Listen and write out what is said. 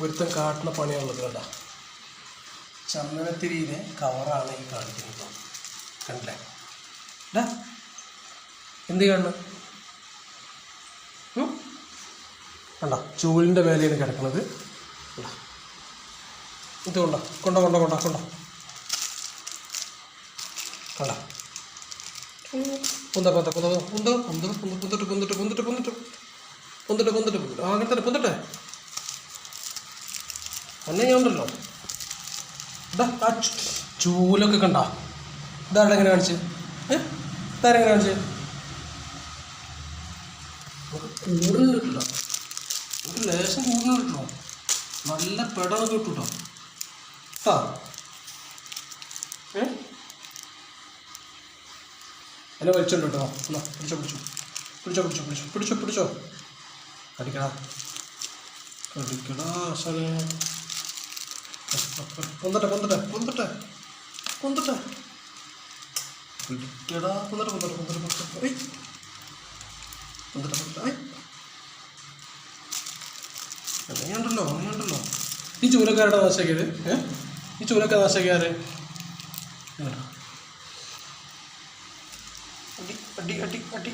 ഒരുത്തൻ കാട്ടുന്ന പണിയാണുള്ളത് കണ്ട ചന്ദനത്തിരിയിലെ കവറാണ് ഈ കാണിക്കുന്നത് കണ്ടില്ലേ ഡാ എന്ത് കാണുന്നു? കണ്ട ചൂലിന്റെ മേലെയാണ് കിടക്കുന്നത് കണ്ട ഇത് കൊണ്ട കൊണ്ട കൊണ്ട കൊണ്ട കൊണ്ട കണ്ട പൊന്ത പൊന്ത പൊന്ത പൊന്ത പൊന്ത പൊന്ത പൊന്തിട്ട് പൊന്തിട്ട് പൊന്തിട്ട് പൊന്തിട്ട് പൊന്തിട്ട് പൊന്തിട്ട് അങ്ങനെ തന്നെ പൊന്തട്ടെ അന്നെ ഞാൻ ഉണ്ടല്ലോ ഇതാ ആ ചൂലൊക്കെ കണ്ട. ഇതാരുടെ എങ്ങനെ കാണിച്ച്? ഏ? ഇതാരെങ്ങനെ കാണിച്ച്? ഒരു ലേശം കൂടുതൽ നല്ല പെടം കിട്ടൂട്ടോ. കേട്ടോ ഏ? എന്നെ വലിച്ചോണ്ട് കേട്ടോ. എന്നാ പിടിച്ചോ പിടിച്ചോ. പിടിച്ചോ പിടിച്ചോ പിടിച്ചോ. പിടിച്ചോ പിടിച്ചോ. കടിക്കടാ കടിക്കടാ പൊന്തട്ടെ പൊന്തട്ടെ പൊന്തട്ടെ. പൊന്തട്ടെ. പിടിക്കടാ പൊന്തട്ടെ പൊന്തട്ടെ പൊന്തട്ടെ പൊന്തട്ടെ. ഏയ് പൊന്തട്ടെ പൊന്തട്ടെ ഏയ് അങ്ങനെയുണ്ടല്ലോ ഈ ചൂലക്കാരുടെ നാശാക്കിയത് ഏഹ് ഈ നാശാക്കിയാരെ ഇങ്ങോട്ടോ. അടി അടി അടി അടി.